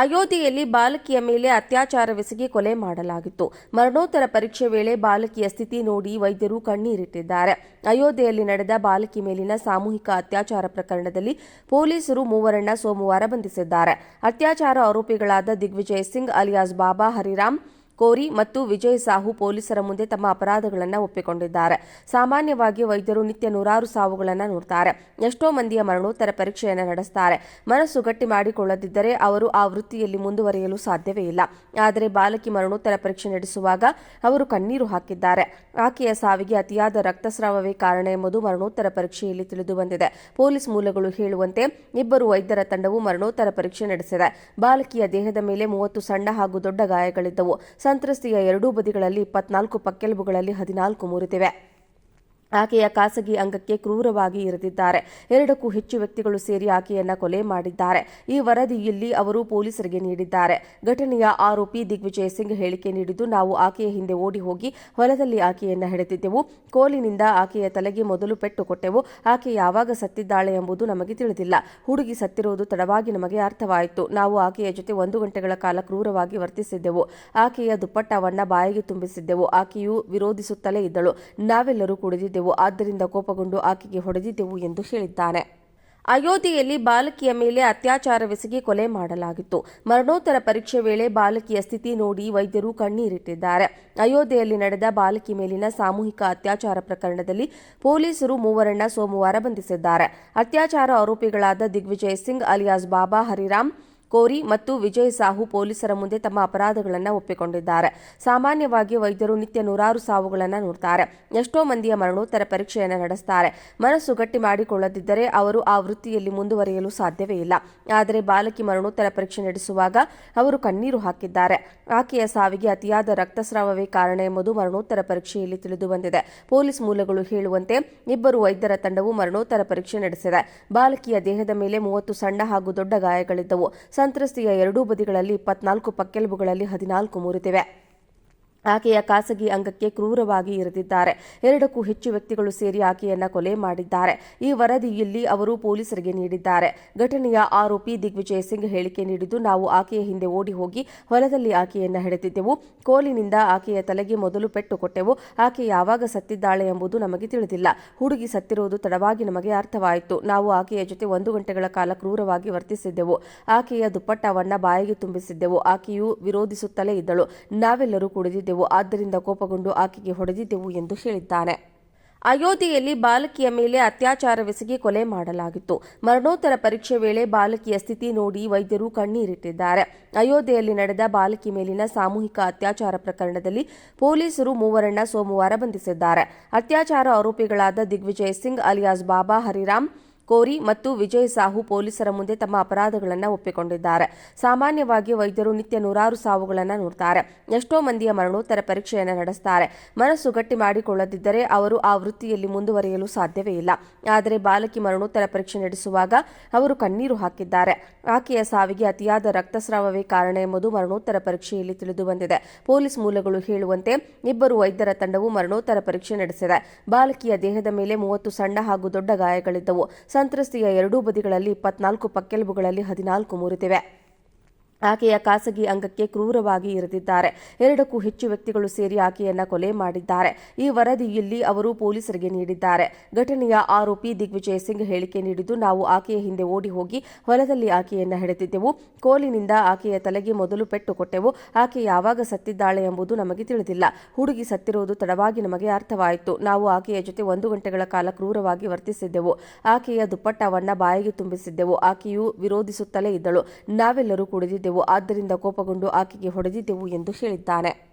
ಅಯೋಧ್ಯೆಯಲ್ಲಿ ಬಾಲಕಿಯ ಮೇಲೆ ಅತ್ಯಾಚಾರವೆಸಗಿ ಕೊಲೆ ಮಾಡಲಾಗಿತ್ತು. ಮರಣೋತ್ತರ ಪರೀಕ್ಷೆ ವೇಳೆ ಬಾಲಕಿಯ ಸ್ಥಿತಿ ನೋಡಿ ವೈದ್ಯರು ಕಣ್ಣೀರಿಟ್ಟಿದ್ದಾರೆ. ಅಯೋಧ್ಯೆಯಲ್ಲಿ ನಡೆದ ಬಾಲಕಿ ಮೇಲಿನ ಸಾಮೂಹಿಕ ಅತ್ಯಾಚಾರ ಪ್ರಕರಣದಲ್ಲಿ ಪೊಲೀಸರು ಮೂವರನ್ನ ಸೋಮವಾರ ಬಂಧಿಸಿದ್ದಾರೆ. ಅತ್ಯಾಚಾರ ಆರೋಪಿಗಳಾದ ದಿಗ್ವಿಜಯ್ ಸಿಂಗ್ ಅಲಿಯಾಸ್ ಬಾಬಾ ಹರಿರಾಮ್ ಕೋರಿ ಮತ್ತು ವಿಜಯ್ ಸಾಹು ಪೊಲೀಸರ ಮುಂದೆ ತಮ್ಮ ಅಪರಾಧಗಳನ್ನು ಒಪ್ಪಿಕೊಂಡಿದ್ದಾರೆ. ಸಾಮಾನ್ಯವಾಗಿ ವೈದ್ಯರು ನಿತ್ಯ ನೂರಾರು ಸಾವುಗಳನ್ನು ನೋಡ್ತಾರೆ. ಎಷ್ಟೋ ಮಂದಿಯ ಮರಣೋತ್ತರ ಪರೀಕ್ಷೆಯನ್ನು ನಡೆಸ್ತಾರೆ. ಮನಸ್ಸು ಗಟ್ಟಿ ಮಾಡಿಕೊಳ್ಳದಿದ್ದರೆ ಅವರು ಆ ವೃತ್ತಿಯಲ್ಲಿ ಮುಂದುವರಿಯಲು ಸಾಧ್ಯವೇ ಇಲ್ಲ. ಆದರೆ ಬಾಲಕಿ ಮರಣೋತ್ತರ ಪರೀಕ್ಷೆ ನಡೆಸುವಾಗ ಅವರು ಕಣ್ಣೀರು ಹಾಕಿದ್ದಾರೆ. ಆಕೆಯ ಸಾವಿಗೆ ಅತಿಯಾದ ರಕ್ತಸ್ರಾವವೇ ಕಾರಣ ಎಂಬುದು ಮರಣೋತ್ತರ ಪರೀಕ್ಷೆಯಲ್ಲಿ ತಿಳಿದುಬಂದಿದೆ ಪೊಲೀಸ್ ಮೂಲಗಳು ಹೇಳುವಂತೆ ಇಬ್ಬರು ವೈದ್ಯರ ತಂಡವು ಮರಣೋತ್ತರ ಪರೀಕ್ಷೆ ನಡೆಸಿದೆ. ಬಾಲಕಿಯ ದೇಹದ ಮೇಲೆ ಮೂವತ್ತು ಸಣ್ಣ ಹಾಗೂ ದೊಡ್ಡ ಗಾಯಗಳಿದ್ದವು. ಸಂತ್ರಸ್ತೆಯ ಎರಡೂ ಬದಿಗಳಲ್ಲಿ ಇಪ್ಪತ್ನಾಲ್ಕು ಪಕ್ಕೆಲುಬುಗಳಲ್ಲಿ ಹದಿನಾಲ್ಕು ಮುರಿದಿವೆ ಆಕೆಯ ಖಾಸಗಿ ಅಂಗಕ್ಕೆ ಕ್ರೂರವಾಗಿ ಇರಿದಿದ್ದಾರೆ. ಎರಡಕ್ಕೂ ಹೆಚ್ಚು ವ್ಯಕ್ತಿಗಳು ಸೇರಿ ಆಕೆಯನ್ನ ಕೊಲೆ ಮಾಡಿದ್ದಾರೆ. ಈ ವರದಿಯಲ್ಲಿ ಅವರು ಪೊಲೀಸರಿಗೆ ನೀಡಿದ್ದಾರೆ. ಘಟನೆಯ ಆರೋಪಿ ದಿಗ್ವಿಜಯ್ ಸಿಂಗ್ ಹೇಳಿಕೆ ನೀಡಿದ್ದು, ನಾವು ಆಕೆಯ ಹಿಂದೆ ಓಡಿ ಹೋಗಿ ಹೊಲದಲ್ಲಿ ಆಕೆಯನ್ನ ಹಿಡಿದಿದ್ದೆವು. ಕೋಲಿನಿಂದ ಆಕೆಯ ತಲೆಗೆ ಮೊದಲು ಪೆಟ್ಟು ಕೊಟ್ಟೆವು. ಆಕೆ ಯಾವಾಗ ಸತ್ತಿದ್ದಾಳೆ ಎಂಬುದು ನಮಗೆ ತಿಳಿದಿಲ್ಲ. ಹುಡುಗಿ ಸತ್ತಿರುವುದು ತಡವಾಗಿ ನಮಗೆ ಅರ್ಥವಾಯಿತು. ನಾವು ಆಕೆಯ ಜೊತೆ ಒಂದು ಗಂಟೆಗಳ ಕಾಲ ಕ್ರೂರವಾಗಿ ವರ್ತಿಸಿದ್ದೆವು. ಆಕೆಯ ದುಪ್ಪಟ್ಟವನ್ನ ಬಾಯಿಗೆ ತುಂಬಿಸಿದ್ದೆವು. ಆಕೆಯು ವಿರೋಧಿಸುತ್ತಲೇ ಇದ್ದಳು. ನಾವೆಲ್ಲರೂ ಕುಡಿದಿದ್ದೆವು. ಮಾಡಿದ್ದೆವು ಆದ್ದರಿಂದ ಕೋಪಗೊಂಡು ಆಕೆಗೆ ಹೊಡೆದಿದ್ದೆವು ಎಂದು ಹೇಳಿದ್ದಾನೆ. ಅಯೋಧ್ಯೆಯಲ್ಲಿ ಬಾಲಕಿಯ ಮೇಲೆ ಅತ್ಯಾಚಾರವೆಸಗಿ ಕೊಲೆ ಮಾಡಲಾಗಿತ್ತು. ಮರಣೋತ್ತರ ಪರೀಕ್ಷೆ ವೇಳೆ ಬಾಲಕಿಯ ಸ್ಥಿತಿ ನೋಡಿ ವೈದ್ಯರು ಕಣ್ಣೀರಿಟ್ಟಿದ್ದಾರೆ. ಅಯೋಧ್ಯೆಯಲ್ಲಿ ನಡೆದ ಬಾಲಕಿ ಮೇಲಿನ ಸಾಮೂಹಿಕ ಅತ್ಯಾಚಾರ ಪ್ರಕರಣದಲ್ಲಿ ಪೊಲೀಸರು ಮೂವರನ್ನ ಸೋಮವಾರ ಬಂಧಿಸಿದ್ದಾರೆ. ಅತ್ಯಾಚಾರ ಆರೋಪಿಗಳಾದ ದಿಗ್ವಿಜಯ್ ಸಿಂಗ್ ಅಲಿಯಾಸ್ ಬಾಬಾ ಹರಿರಾಮ್ ಕೋರಿ ಮತ್ತು ವಿಜಯ್ ಸಾಹು ಪೊಲೀಸರ ಮುಂದೆ ತಮ್ಮ ಅಪರಾಧಗಳನ್ನು ಒಪ್ಪಿಕೊಂಡಿದ್ದಾರೆ. ಸಾಮಾನ್ಯವಾಗಿ ವೈದ್ಯರು ನಿತ್ಯ ನೂರಾರು ಸಾವುಗಳನ್ನು ನೋಡುತ್ತಾರೆ ಎಷ್ಟೋ ಮಂದಿಯ ಮರಣೋತ್ತರ ಪರೀಕ್ಷೆಯನ್ನು ನಡೆಸುತ್ತಾರೆ ಮನಸ್ಸು ಗಟ್ಟಿ ಮಾಡಿಕೊಳ್ಳದಿದ್ದರೆ ಅವರು ಆ ವೃತ್ತಿಯಲ್ಲಿ ಮುಂದುವರಿಯಲು ಸಾಧ್ಯವೇ ಇಲ್ಲ. ಆದರೆ ಬಾಲಕಿ ಮರಣೋತ್ತರ ಪರೀಕ್ಷೆ ನಡೆಸುವಾಗ ಅವರು ಕಣ್ಣೀರು ಹಾಕಿದ್ದಾರೆ. ಆಕೆಯ ಸಾವಿಗೆ ಅತಿಯಾದ ರಕ್ತಸ್ರಾವವೇ ಕಾರಣ ಎಂಬುದು ಮರಣೋತ್ತರ ಪರೀಕ್ಷೆಯಲ್ಲಿ ತಿಳಿದು ಬಂದಿದೆ. ಪೊಲೀಸ್ ಮೂಲಗಳು ಹೇಳುವಂತೆ ಇಬ್ಬರು ವೈದ್ಯರ ತಂಡವು ಮರಣೋತ್ತರ ಪರೀಕ್ಷೆ ನಡೆಸಿದೆ. ಬಾಲಕಿಯ ದೇಹದ ಮೇಲೆ ಮೂವತ್ತು ಸಣ್ಣ ಹಾಗೂ ದೊಡ್ಡ ಗಾಯಗಳಿದ್ದವು. ಸಂತ್ರಸ್ತೆಯ ಎರಡೂ ಬದಿಗಳಲ್ಲಿ ಇಪ್ಪತ್ನಾಲ್ಕು ಪಕ್ಕೆಲುಬುಗಳಲ್ಲಿ ಹದಿನಾಲ್ಕು ಮೂರುತಿವೆ ಆಕೆಯ ಖಾಸಗಿ ಅಂಗಕ್ಕೆ ಕ್ರೂರವಾಗಿ ಇರಿದಿದ್ದಾರೆ. ಎರಡಕ್ಕೂ ಹೆಚ್ಚು ವ್ಯಕ್ತಿಗಳು ಸೇರಿ ಆಕೆಯನ್ನ ಕೊಲೆ ಮಾಡಿದ್ದಾರೆ. ಈ ವರದಿಯಲ್ಲಿ ಅವರು ಪೊಲೀಸರಿಗೆ ನೀಡಿದ್ದಾರೆ. ಘಟನೆಯ ಆರೋಪಿ ದಿಗ್ವಿಜಯ್ ಸಿಂಗ್ ಹೇಳಿಕೆ ನೀಡಿದ್ದು, ನಾವು ಆಕೆಯ ಹಿಂದೆ ಓಡಿ ಹೋಗಿ ಹೊಲದಲ್ಲಿ ಆಕೆಯನ್ನ ಹಿಡಿದಿದ್ದೆವು. ಕೋಲಿನಿಂದ ಆಕೆಯ ತಲೆಗೆ ಮೊದಲು ಪೆಟ್ಟು ಕೊಟ್ಟೆವು. ಆಕೆ ಯಾವಾಗ ಸತ್ತಿದ್ದಾಳೆ ಎಂಬುದು ನಮಗೆ ತಿಳಿದಿಲ್ಲ. ಹುಡುಗಿ ಸತ್ತಿರುವುದು ತಡವಾಗಿ ನಮಗೆ ಅರ್ಥವಾಯಿತು. ನಾವು ಆಕೆಯ ಜೊತೆ ಒಂದು ಗಂಟೆಗಳ ಕಾಲ ಕ್ರೂರವಾಗಿ ವರ್ತಿಸಿದ್ದೆವು. ಆಕೆಯ ದುಪ್ಪಟ್ಟವನ್ನ ಬಾಯಿಗೆ ತುಂಬಿಸಿದ್ದೆವು. ಆಕೆಯು ವಿರೋಧಿಸುತ್ತಲೇ ಇದ್ದಳು. ನಾವೆಲ್ಲರೂ ಕುಡಿದಿದ್ದೆವು. ಮಾಡಿದ್ದೆವು ಆದ್ದರಿಂದ ಕೋಪಗೊಂಡು ಆಕೆಗೆ ಹೊಡೆದಿದ್ದೆವು ಎಂದು ಹೇಳಿದ್ದಾನೆ. ಅಯೋಧ್ಯೆಯಲ್ಲಿ ಬಾಲಕಿಯ ಮೇಲೆ ಅತ್ಯಾಚಾರವೆಸಗಿ ಕೊಲೆ ಮಾಡಲಾಗಿತ್ತು. ಮರಣೋತ್ತರ ಪರೀಕ್ಷೆ ವೇಳೆ ಬಾಲಕಿಯ ಸ್ಥಿತಿ ನೋಡಿ ವೈದ್ಯರು ಕಣ್ಣೀರಿಟ್ಟಿದ್ದಾರೆ. ಅಯೋಧ್ಯೆಯಲ್ಲಿ ನಡೆದ ಬಾಲಕಿ ಮೇಲಿನ ಸಾಮೂಹಿಕ ಅತ್ಯಾಚಾರ ಪ್ರಕರಣದಲ್ಲಿ ಪೊಲೀಸರು ಮೂವರನ್ನ ಸೋಮವಾರ ಬಂಧಿಸಿದ್ದಾರೆ. ಅತ್ಯಾಚಾರ ಆರೋಪಿಗಳಾದ ದಿಗ್ವಿಜಯ್ ಸಿಂಗ್ ಅಲಿಯಾಸ್ ಬಾಬಾ ಹರಿರಾಮ್ ಕೋರಿ ಮತ್ತು ವಿಜಯ್ ಸಾಹು ಪೊಲೀಸರ ಮುಂದೆ ತಮ್ಮ ಅಪರಾಧಗಳನ್ನು ಒಪ್ಪಿಕೊಂಡಿದ್ದಾರೆ. ಸಾಮಾನ್ಯವಾಗಿ ವೈದ್ಯರು ನಿತ್ಯ ನೂರಾರು ಸಾವುಗಳನ್ನು ನೋಡ್ತಾರೆ ಎಷ್ಟೋ ಮಂದಿಯ ಮರಣೋತ್ತರ ಪರೀಕ್ಷೆಯನ್ನು ನಡೆಸ್ತಾರೆ. ಮನಸ್ಸು ಗಟ್ಟಿ ಮಾಡಿಕೊಳ್ಳದಿದ್ದರೆ ಅವರು ಆ ವೃತ್ತಿಯಲ್ಲಿ ಮುಂದುವರಿಯಲು ಸಾಧ್ಯವೇ ಇಲ್ಲ. ಆದರೆ ಬಾಲಕಿ ಮರಣೋತ್ತರ ಪರೀಕ್ಷೆ ನಡೆಸುವಾಗ ಅವರು ಕಣ್ಣೀರು ಹಾಕಿದ್ದಾರೆ. ಆಕೆಯ ಸಾವಿಗೆ ಅತಿಯಾದ ರಕ್ತಸ್ರಾವವೇ ಕಾರಣ ಎಂಬುದು ಮರಣೋತ್ತರ ಪರೀಕ್ಷೆಯಲ್ಲಿ ತಿಳಿದು ಬಂದಿದೆ. ಪೊಲೀಸ್ ಮೂಲಗಳು ಹೇಳುವಂತೆ ಇಬ್ಬರು ವೈದ್ಯರ ತಂಡವು ಮರಣೋತ್ತರ ಪರೀಕ್ಷೆ ನಡೆಸಿದೆ. ಬಾಲಕಿಯ ದೇಹದ ಮೇಲೆ ಮೂವತ್ತು ಸಣ್ಣ ಹಾಗೂ ದೊಡ್ಡ ಗಾಯಗಳಿದ್ದವು. ಸಂತ್ರಸ್ತೆಯ ಎರಡೂ ಬದಿಗಳಲ್ಲಿ ಇಪ್ಪತ್ನಾಲ್ಕು ಪಕ್ಕೆಲುಬುಗಳಲ್ಲಿ ಹದಿನಾಲ್ಕು ಮುರಿದಿವೆ. ಆಕೆಯ ಖಾಸಗಿ ಅಂಗಕ್ಕೆ ಕ್ರೂರವಾಗಿ ಇರಿದಿದ್ದಾರೆ. ಎರಡಕ್ಕೂ ಹೆಚ್ಚು ವ್ಯಕ್ತಿಗಳು ಸೇರಿ ಆಕೆಯನ್ನ ಕೊಲೆ ಮಾಡಿದ್ದಾರೆ. ಈ ವರದಿಯಲ್ಲಿ ಅವರು ಪೊಲೀಸರಿಗೆ ನೀಡಿದ್ದಾರೆ. ಘಟನೆಯ ಆರೋಪಿ ದಿಗ್ವಿಜಯ್ ಸಿಂಗ್ ಹೇಳಿಕೆ ನೀಡಿದ್ದು, ನಾವು ಆಕೆಯ ಹಿಂದೆ ಓಡಿ ಹೋಗಿ ಹೊಲದಲ್ಲಿ ಆಕೆಯನ್ನ ಹಿಡಿದಿದ್ದೆವು. ಕೋಲಿನಿಂದ ಆಕೆಯ ತಲೆಗೆ ಮೊದಲು ಪೆಟ್ಟು ಕೊಟ್ಟೆವು. ಆಕೆ ಯಾವಾಗ ಸತ್ತಿದ್ದಾಳೆ ಎಂಬುದು ನಮಗೆ ತಿಳಿದಿಲ್ಲ. ಹುಡುಗಿ ಸತ್ತಿರುವುದು ತಡವಾಗಿ ನಮಗೆ ಅರ್ಥವಾಯಿತು. ನಾವು ಆಕೆಯ ಜೊತೆ ಒಂದು ಗಂಟೆಗಳ ಕಾಲ ಕ್ರೂರವಾಗಿ ವರ್ತಿಸಿದ್ದೆವು. ಆಕೆಯ ದುಪ್ಪಟ್ಟವನ್ನ ಬಾಯಿಗೆ ತುಂಬಿಸಿದ್ದೆವು. ಆಕೆಯು ವಿರೋಧಿಸುತ್ತಲೇ ಇದ್ದಳು. ನಾವೆಲ್ಲರೂ ಕುಡಿದಿದ್ದೆವು. ಆದ್ದರಿಂದ ಕೋಪಗೊಂಡು ಆಕೆಗೆ ಹೊಡೆದಿದ್ದೆವು ಎಂದು ಹೇಳಿದ್ದಾನೆ.